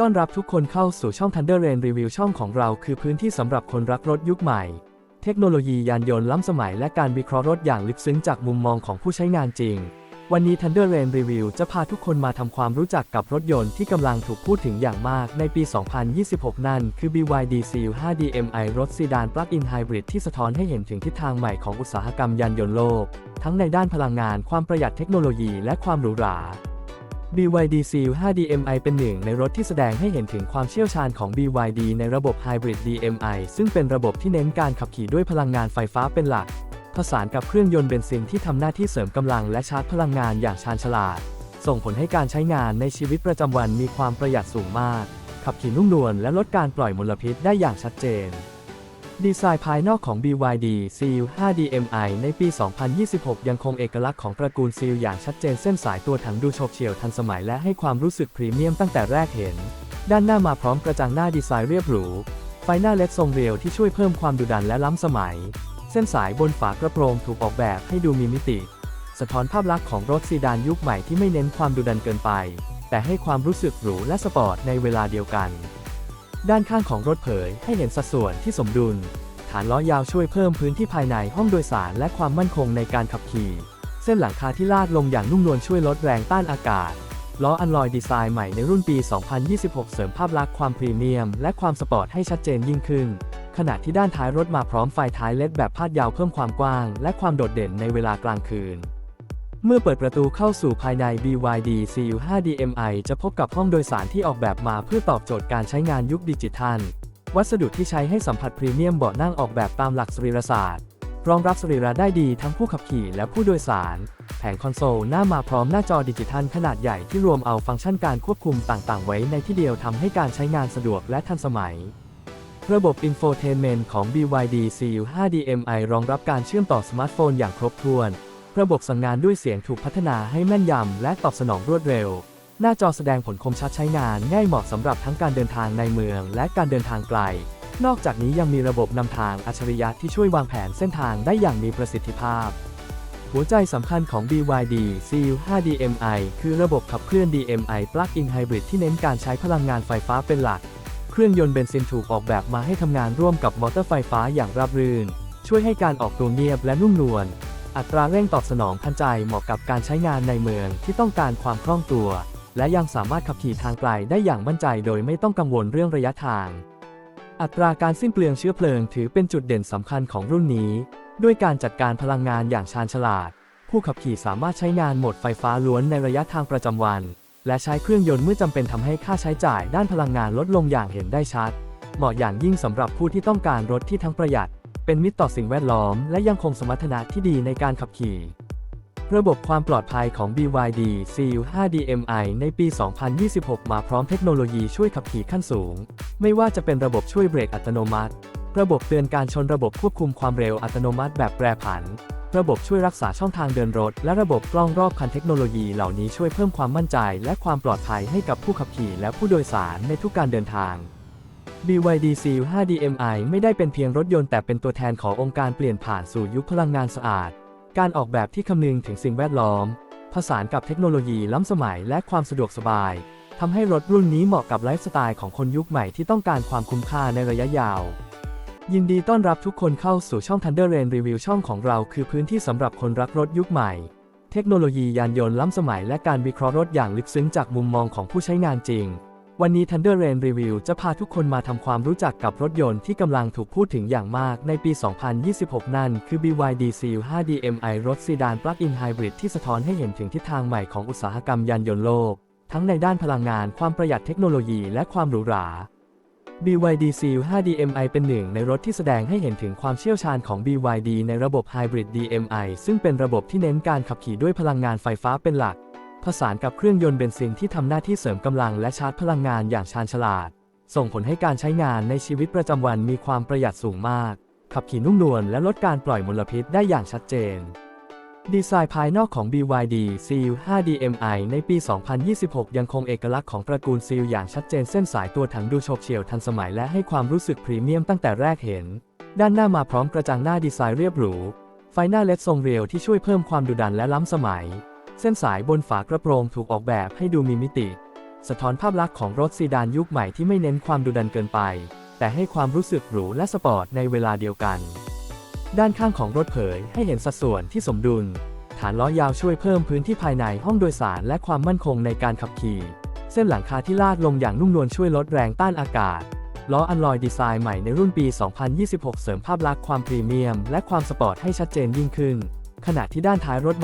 ต้อนรับทุกคนเข้าสู่ช่อง Thunder Rain Review ช่องของเราคือพื้นที่สำหรับคนรักรถยุคใหม่ เทคโนโลยียานยนต์ล้ำสมัยและการวิเคราะห์รถอย่างลึกซึ้งจากมุมมองของผู้ใช้งานจริง วันนี้ Thunder Rain Review จะพาทุกคนมาทำความรู้จักกับรถยนต์ที่กำลังถูกพูดถึงอย่างมากในปี 2026 นั่นคือ BYD Seal 5 DMI รถซีดานปลั๊กอินไฮบริดที่สะท้อนให้เห็นถึงทิศทางใหม่ของอุตสาหกรรมยานยนต์โลก ทั้งในด้านพลังงานความประหยัดเทคโนโลยีและความหรูหรา BYD Seal 5 DMI เป็นหนึ่งในรถที่แสดงให้เห็นถึงความเชี่ยวชาญของ BYD ในระบบ Hybrid DMI ซึ่งเป็นระบบที่เน้นการขับขี่ด้วยพลังงานไฟฟ้าเป็นหลัก ผสานกับเครื่องยนต์เบนซินที่ทำหน้าที่เสริมกำลังและชาร์จพลังงานอย่างชาญฉลาด ส่งผลให้การใช้งานในชีวิตประจำวันมีความประหยัดสูงมาก ขับขี่นุ่มนวลและลดการปล่อยมลพิษได้อย่างชัดเจน ดีไซน์ภายนอกของ BYD Seal 5 DMI ในปี 2026 ยังคงเอกลักษณ์ของตระกูล Seal อย่างชัดเจนเส้นสายตัวถังดูโฉบเฉี่ยวทันสมัยและให้ความรู้สึกพรีเมียมตั้งแต่แรกเห็น ด้านหน้ามาพร้อมกระจังหน้าดีไซน์เรียบหรู ไฟหน้าเลดทรงเรียวที่ช่วยเพิ่มความดุดันและล้ำสมัย เส้นสายบนฝากระโปรงถูกออกแบบให้ดูมีมิติ สะท้อนภาพลักษณ์ของรถซีดานยุคใหม่ที่ไม่เน้นความดุดันเกินไป แต่ให้ความรู้สึกหรูและสปอร์ตในเวลาเดียวกัน ด้านข้างของรถเผยให้เห็นสัดส่วนที่สมดุล ฐานล้อยาวช่วยเพิ่มพื้นที่ภายในห้องโดยสารและความมั่นคงในการขับขี่ เส้นหลังคาที่ลาดลงอย่างนุ่มนวลช่วยลดแรงต้านอากาศ ล้ออันลอยดีไซน์ใหม่ในรุ่นปี 2026 เสริมภาพลักษณ์ความพรีเมียม และความสปอร์ตให้ชัดเจนยิ่งขึ้น ขณะที่ด้านท้ายรถมาพร้อมไฟท้ายเลดแบบพาดยาวเพิ่มความกว้าง และความโดดเด่นในเวลากลางคืน เมื่อเปิดประตูเข้าสู่ภายใน BYD CU 5 DMI จะพบกับห้องโดยสารที่ออกแบบมาเพื่อตอบโจทย์การใช้งานยุคดิจิทัล วัสดุที่ใช้ให้สัมผัสพรีเมียมเบาะนั่งออกแบบตามหลักสรีรศาสตร์ รองรับสรีระได้ดีทั้งผู้ขับขี่และผู้โดยสาร แผงคอนโซลหน้ามาพร้อมหน้าจอดิจิทัลขนาดใหญ่ที่รวมเอาฟังก์ชันการควบคุมต่างๆ ไว้ในที่เดียวทำให้การใช้งานสะดวกและทันสมัยระบบ Infotainment ของ BYD CU 5 DMI รองรับการเชื่อมต่อสมาร์ทโฟนอย่างครบถ้วน ระบบสั่งงานด้วยเสียงถูกพัฒนาให้แม่นยำและตอบสนองรวดเร็ว หน้าจอแสดงผลคมชัดใช้งานง่ายเหมาะสำหรับทั้งการเดินทางในเมืองและการเดินทางไกล นอกจากนี้ยังมีระบบนำทางอัจฉริยะที่ช่วยวางแผนเส้นทางได้อย่างมีประสิทธิภาพ หัวใจสำคัญของ BYD CU 5 DMI คือระบบขับเคลื่อน DMI Plug-in Hybrid ที่เน้นการใช้พลังงานไฟฟ้าเป็นหลัก เครื่องยนต์เบนซินถูกออกแบบมาให้ทำงานร่วมกับมอเตอร์ไฟฟ้าอย่างราบรื่น ช่วยให้การออกตัวเงียบและนุ่มนวล อัตราเร่งตอบสนองทันใจเหมาะกับการใช้งานในเมืองที่ต้องการความคล่องตัว และยังสามารถขับขี่ทางไกลได้อย่างมั่นใจโดยไม่ต้องกังวลเรื่องระยะทาง อัตราการสิ้นเปลืองเชื้อเพลิงถือเป็นจุดเด่นสำคัญของรุ่นนี้ ด้วยการจัดการพลังงานอย่างชาญฉลาด ผู้ขับขี่สามารถใช้งานโหมดไฟฟ้าล้วนในระยะทางประจำวัน และใช้เครื่องยนต์เมื่อจำเป็นทำให้ค่าใช้จ่ายด้านพลังงานลดลงอย่างเห็นได้ชัด เหมาะอย่างยิ่งสำหรับผู้ที่ต้องการรถที่ทั้งประหยัด เป็นมิตรต่อสิ่งแวดล้อม และยังคงสมรรถนะที่ดีในการขับขี่ ระบบความปลอดภัยของ BYD CU 5 DMI ในปี 2026 มาพร้อมเทคโนโลยีช่วยขับขี่ขั้นสูง ไม่ว่าจะเป็นระบบช่วยเบรกอัตโนมัติ ระบบเตือนการชนระบบควบคุมความเร็วอัตโนมัติแบบแปรผัน ระบบช่วยรักษาช่องทางเดินรถ และระบบกล้องรอบคันเทคโนโลยีเหล่านี้ช่วยเพิ่มความมั่นใจ และความปลอดภัยให้กับผู้ขับขี่และผู้โดยสารในทุกการเดินทาง BYD Seal 5 DMI ไม่ได้เป็นเพียงรถยนต์แต่เป็นตัวแทนขององค์การเปลี่ยนผ่านสู่ยุคพลังงานสะอาด การออกแบบที่คำนึงถึงสิ่งแวดล้อม ผสานกับเทคโนโลยีล้ำสมัยและความสะดวกสบายทำให้รถรุ่นนี้เหมาะกับไลฟ์สไตล์ของคนยุคใหม่ที่ต้องการความคุ้มค่าในระยะยาว ยินดีต้อนรับทุกคนเข้าสู่ช่อง Thunder Rain Review ช่องของเราคือพื้นที่สำหรับคนรักรถยุคใหม่ เทคโนโลยียานยนต์ล้ำสมัยและการวิเคราะห์รถอย่างลึกซึ้งจากมุมมองของผู้ใช้งานจริง วันนี้ Thunder Rain Review จะพาทุกคนมาทำความรู้จักกับรถยนต์ที่กำลังถูกพูดถึงอย่างมากในปี 2026 นั่นคือ BYD Seal 5 DMI รถซีดานปลั๊กอินไฮบริดที่สะท้อนให้เห็นถึงทิศทางใหม่ของอุตสาหกรรมยานยนต์โลก ทั้งในด้านพลังงาน ความประหยัดเทคโนโลยี และความหรูหรา BYD Seal 5 DMI เป็นหนึ่งในรถที่แสดงให้เห็นถึงความเชี่ยวชาญของ BYD ในระบบ Hybrid DMI ซึ่งเป็นระบบที่เน้นการขับขี่ด้วยพลังงานไฟฟ้าเป็นหลัก ผสานกับเครื่องยนต์เบนซินที่ทำหน้าที่เสริมกำลังและชาร์จพลังงานอย่างชาญฉลาด ส่งผลให้การใช้งานในชีวิตประจำวันมีความประหยัดสูงมาก ขับขี่นุ่มนวลและลดการปล่อยมลพิษได้อย่างชัดเจน ดีไซน์ภายนอกของ BYD Seal 5 DMI ในปี 2026 ยังคงเอกลักษณ์ของตระกูล Seal อย่างชัดเจนเส้นสายตัวถังดูโฉบเฉี่ยวทันสมัยและให้ความรู้สึกพรีเมียมตั้งแต่แรกเห็น ด้านหน้ามาพร้อมกระจังหน้าดีไซน์เรียบหรู ไฟหน้าเลดทรงเรียวที่ช่วยเพิ่มความดุดันและล้ำสมัย เส้นสายบนฝากระโปรงถูกออกแบบให้ดูมีมิติ สะท้อนภาพลักษณ์ของรถซีดานยุคใหม่ที่ไม่เน้นความดุดันเกินไป แต่ให้ความรู้สึกหรูและสปอร์ตในเวลาเดียวกัน ด้านข้างของรถเผยให้เห็นสัดส่วนที่สมดุล ฐานล้อยาวช่วยเพิ่มพื้นที่ภายในห้องโดยสารและความมั่นคงในการขับขี่ เส้นหลังคาที่ลาดลงอย่างนุ่มนวลช่วยลดแรงต้านอากาศล้ออันลอยดีไซน์ใหม่ในรุ่นปี 2026 เสริมภาพลักษณ์ความพรีเมียม และความสปอร์ตให้ชัดเจนยิ่งขึ้น ขณะที่ด้านท้ายรถ